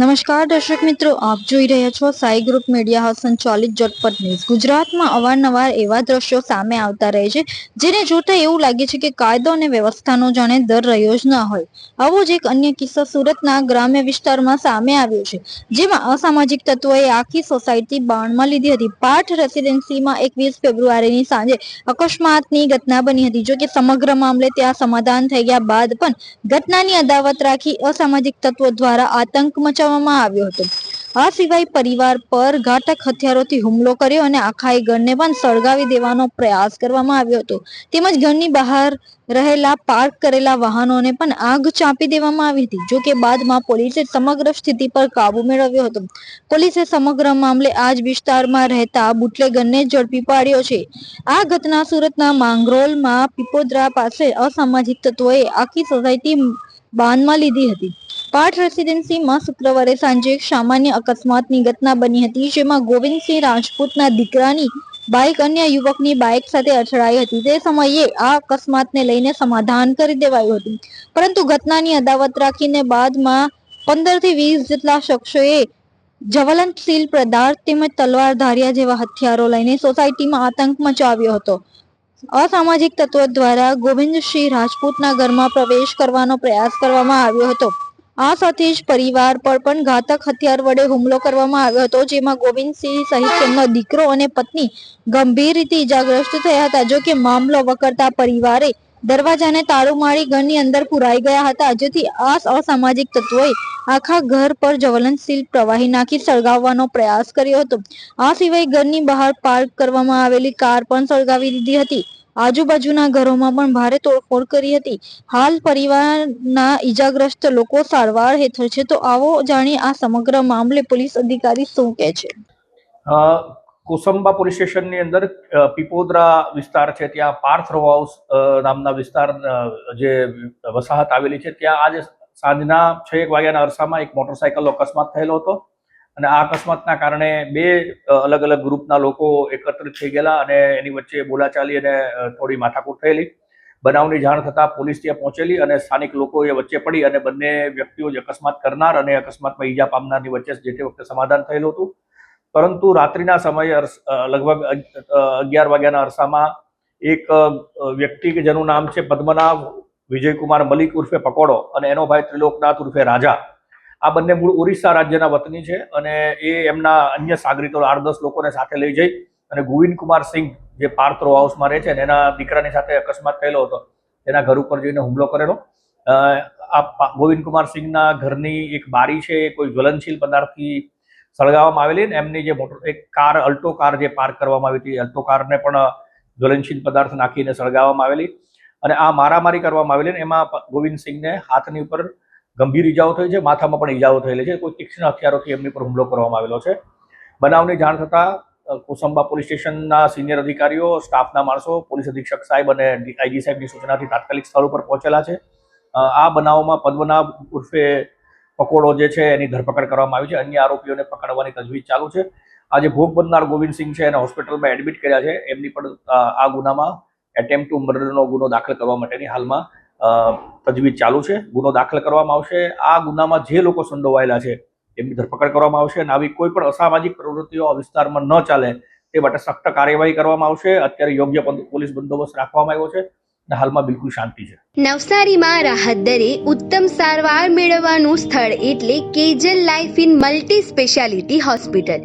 નમસ્કાર, દર્શક મિત્રો, આપ જોઈ રહ્યા છો સાઈ ગ્રુપ મીડિયા હાઉસ સંચાલિત ઝટપટ ન્યૂઝ. ગુજરાતમાં અવારનવાર એવા દ્રશ્યો સામે આવતા રહે છે, જેને જોતા એવું લાગે છે કે કાયદો અને વ્યવસ્થાનો જાણે દર રહ્યો જ ન હોય. આવો જ એક અન્ય કિસ્સો સુરતના ગ્રામ્ય વિસ્તારમાં સામે આવ્યો છે, જેમાં અસામાજિક તત્વોએ આખી સોસાયટી બાણમાં લીધી હતી. પાઠ રેસિડેન્સીમાં એકવીસ ફેબ્રુઆરીની સાંજે અકસ્માતની ઘટના બની હતી જો કે સમગ્ર મામલે ત્યાં સમાધાન થઈ ગયા બાદ પણ ઘટનાની અદાવત રાખી અસામાજિક તત્વો દ્વારા આતંક મચાવવામાં આવ્યો હતો. આ સિવાય પરિવાર પર ઘાતક હથિયારોથી હુમલો કર્યો અને આખાય ઘરને પણ સળગાવી દેવાનો પ્રયાસ કરવામાં આવ્યો હતો. તેમજ ઘરની બહાર રહેલા પાર્ક કરેલા વાહનોને પણ આગ ચાંપી દેવામાં આવી હતી, જો કે બાદમાં પોલીસે સમગ્ર સ્થિતિ પર કાબુ મેળવ્યો હતો. પોલીસે સમગ્ર મામલે આ જ વિસ્તારમાં રહેતા બુટલેગરને ઝડપી પાડ્યો છે. આ ઘટના સુરતના માંગરોલમાં પીપોદરા પાસે અસામાજિક તત્વોએ આખી સોસાયટી બાનમાં લીધી હતી. પાઠ રેસિડેન્સીમાં શુક્રવારે સાંજે એક સામાન્ય અકસ્માતની ઘટના બની હતી, જેમાં ગોવિંદસિંહ રાજપૂતના દીકરાની બાઇક અન્ય યુવકની બાઇક સાથે અથડાઈ હતી. તે સમયે આ અકસ્માતને લઈને સમાધાન કરી દેવાયું હતું. પરંતુ ઘટનાની અદાવત રાખીને બાદમાં પંદરથી વીસ જેટલા શખ્સોએ જ્વલનશીલ પદાર્થ તેમજ તલવાર ધારિયા જેવા હથિયારો લઈને સોસાયટીમાં આતંક મચાવ્યો હતો. અસામાજિક તત્વો દ્વારા ગોવિંદસિંહ રાજપૂતના ઘરમાં પ્રવેશ કરવાનો પ્રયાસ કરવામાં આવ્યો હતો. આ સાથે જ પરિવાર પર પણ ઘાતક હથિયાર વડે હુમલો કરવામાં આવ્યો હતો, જેમાં ગોવિંદસિંહ સહિત તેમનો દીકરો અને પત્ની ગંભીર રીતે ઇજાગ્રસ્ત થયા હતા. જો કે મામલો વકરતા પરિવારે દરવાજાને તાળું મારી ઘરની અંદર પુરાઈ ગયા હતા, જેથી આ અસામાજિક તત્વોએ આખા ઘર પર જ્વલનશીલ પ્રવાહી નાખી સળગાવવાનો પ્રયાસ કર્યો હતો. આ સિવાય ઘરની બહાર પાર્ક કરવામાં આવેલી કાર પણ સળગાવી દીધી હતી. આજુબાજુના ઘરોમાં પણ ભારે તોડફોડ કરી હતી. હાલ પરિવારના ઈજાગ્રસ્ત લોકો સારવાર હેઠળ છે, તો આવો જાણીએ આ સમગ્ર મામલે પોલીસ અધિકારી શું કહે છે? કોસંબા પોલીસ સ્ટેશનની અંદર પીપોદરા વિસ્તાર છે, ત્યાં પાર્થ રો હાઉસ નામના વિસ્તાર જે વસાહત આવેલી છે, ત્યાં આજે સાંજના છ એક વાગ્યાના અરસામાં એક મોટરસાયકલનો અકસ્માત થયેલો હતો. અને આ અકસ્માતના કારણે બે અલગ અલગ ગ્રુપના લોકો એકત્રિત થઈ ગયેલા અને એની વચ્ચે બોલાચાલી અને થોડી માથાકૂટ થયેલી. બનાવની જાણ થતાં પોલીસ ત્યાં પહોંચેલી અને સ્થાનિક લોકો એ વચ્ચે પડી અને બંને વ્યક્તિઓ જ અકસ્માત કરનાર અને અકસ્માતમાં ઈજા પામનારની વચ્ચે જે તે વખતે સમાધાન થયેલું હતું. પરંતુ રાત્રિના સમયે લગભગ અગિયાર વાગ્યાના અરસામાં એક વ્યક્તિ કે જેનું નામ છે પદ્મનાભ વિજયકુમાર મલિક ઉર્ફે પકોડો અને એનો ભાઈ ત્રિલોકનાથ ઉર્ફે રાજા આ બંને મૂળ ઓરિસ્સા રાજ્યના વતની છે અને એ એમના અન્ય સાગરીતો આઠ દસ લોકોને સાથે લઈ જઈ અને ગોવિંદ કુમાર સિંઘ જે પાર્થરો હાઉસમાં રહે છે અને એના દીકરાની સાથે અકસ્માત થયેલો હતો, તેના ઘર ઉપર જઈને હુમલો કરેલો. આ ગોવિંદ કુમાર સિંઘના ઘરની એક બારી છે, એ કોઈ જ્વલનશીલ પદાર્થથી સળગાવવામાં આવેલી ને એમની જે મોટર, એક કાર, અલ્ટો કાર જે પાર્ક કરવામાં આવી હતી અલ્ટો કારને પણ જ્વલનશીલ પદાર્થ નાખીને સળગાવવામાં આવેલી. અને આ મારામારી કરવામાં આવેલી ને એમાં ગોવિંદ સિંઘને હાથની ઉપર ગંભીર ઈજાઓ થઈ છે, માથામાં પણ ઈજાઓ થયેલી છે. કોઈ તીક્ષ્ણ હથિયારોથી એમની પર હુમલો કરવામાં આવેલો છે. બનાવની જાણ થતાં કુસંબા પોલીસ સ્ટેશનના સિનિયર અધિકારીઓ, સ્ટાફના માણસો, પોલીસ અધિક્ષક સાહેબ અને આઈજી સાહેબની સૂચનાથી તાત્કાલિક સ્થળ ઉપર પહોંચેલા છે. આ બનાવમાં પદ્મનાભ ઉર્ફે પકોડો જે છે એની ધરપકડ કરવામાં આવી છે. અન્ય આરોપીઓને પકડવાની તજવીજ ચાલુ છે. આજે ભોગ બનનાર ગોવિંદસિંહ છે એને હોસ્પિટલમાં એડમિટ કર્યા છે. એમની પણ આ ગુનામાં એટેમ્પ ટુ મર્ડરનો ગુનો દાખલ કરવા માટેની હાલમાં તજવીજ ચાલુ છે. ગુનો દાખલ કરવામાં આવશે. આ ગુનામાં જે લોકો સંડોવાયેલા છે, એમની ધરપકડ કરવામાં આવશે અને આવી કોઈ પણ અસામાજિક પ્રવૃત્તિઓ આ વિસ્તારમાં ન ચાલે તે માટે સખ્ત કાર્યવાહી કરવામાં આવશે. અત્યારે યોગ્ય પોલીસ બંદોબસ્ત રાખવામાં આવ્યો છે હાલમાં બિલકુલ શાંતિ છે. નવસારીમાં રાહત દરે ઉત્તમ સારવાર મેળવવાનું સ્થળ એટલે Kejal life in multi speciality hospital.